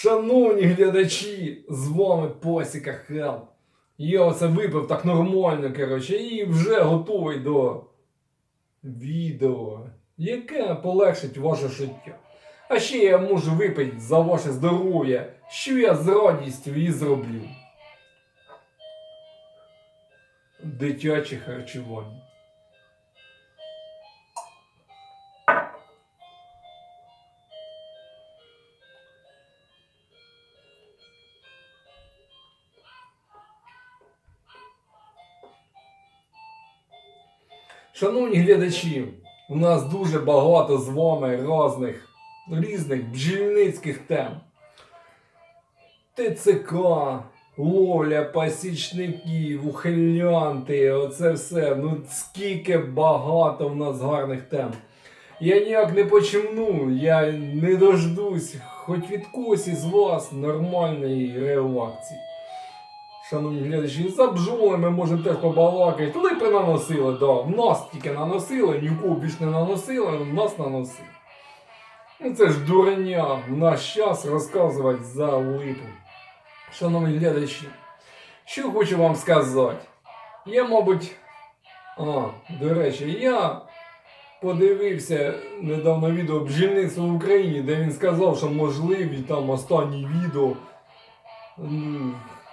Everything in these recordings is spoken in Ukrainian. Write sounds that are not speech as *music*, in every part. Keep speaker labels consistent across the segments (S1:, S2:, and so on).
S1: Шановні глядачі, з вами Посіка Хелп. Я оце випив так нормально, коротше, і вже готовий до відео, яке полегшить ваше життя. А ще я можу випити за ваше здоров'я, що я з радістю і зроблю. Дитяче харчування. Шановні глядачі, у нас дуже багато з вами різних, різних бджільницьких тем. ТЦК, ловля пасічників, ухилянти, оце все. Ну скільки багато в нас гарних тем. Я ніяк не почемну, я не дождусь хоч від когось із вас нормальної реакції. Шановні глядачі, за бджолами можемо теж побалакати. Липи наносили, да. В нас тільки наносили, ні в більш не наносили, в нас наносили. Ну це ж дурня в наш час розказувати за липу. Шановні глядачі, що хочу вам сказати. Я, мабуть. А, до речі, я подивився недавно відео бджільництво в Україні, де він сказав, що можливі там останні відео.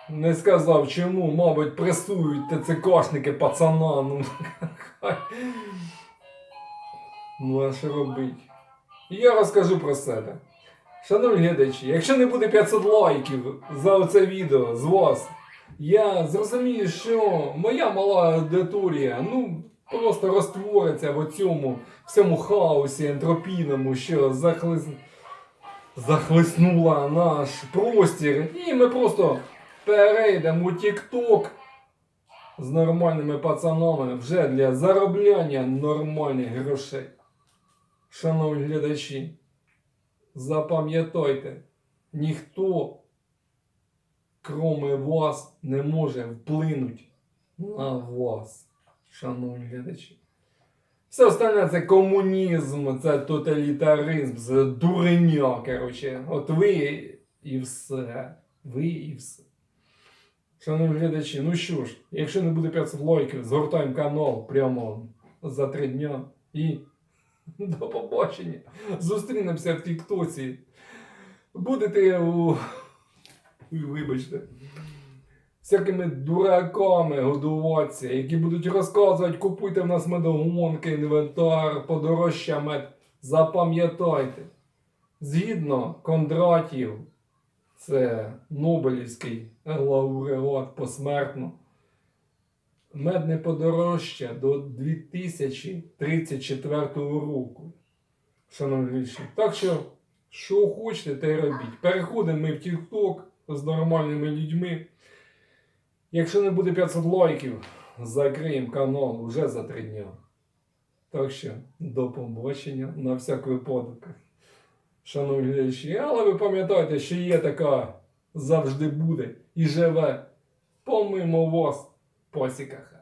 S1: Не сказав чому, мабуть, пресують ТЦКшники пацана. Ну, хай. ну а що робить? Я розкажу про себе. Шановні глядачі, якщо не буде 500 лайків за це відео з вас, я зрозумію, що моя мала аудиторія, ну, просто розтвориться в цьому всьому хаосі ентропійному, що захлис... захлиснула наш простір, і ми просто перейдемо у TikTok з нормальними пацанами вже для заробляння нормальних грошей. Шановні глядачі, запам'ятайте, ніхто, кроме вас, не може вплинути на вас, шановні глядачі. Все остальне це комунізм, це тоталітаризм, це дурення, коротше. От ви і все. Ви і все. Шановні глядачі, ну що ж, якщо не буде 500 лайків, згортаємо канал прямо за три дня і *laughs* до побачення. Зустрінемося в Тіктоці. Будете у. *laughs* Вибачте. Всякими дураками годуватися, які будуть розказувати, купуйте в нас медогонки, інвентар, подорожча мед. Запам'ятайте. Згідно Кондратів, це Нобелівський лауреат посмертно. Мед не подорожча до 2034 року. Шановні глядачі. Так що, що хочете, те й робіть. Переходимо ми в TikTok з нормальними людьми. Якщо не буде 500 лайків, закриємо канал вже за 3 дня. Так що, до побачення на всяк випадок. Шановні глядачі, але ви пам'ятаєте, що є така завжди буде і живе помимо вас посіках.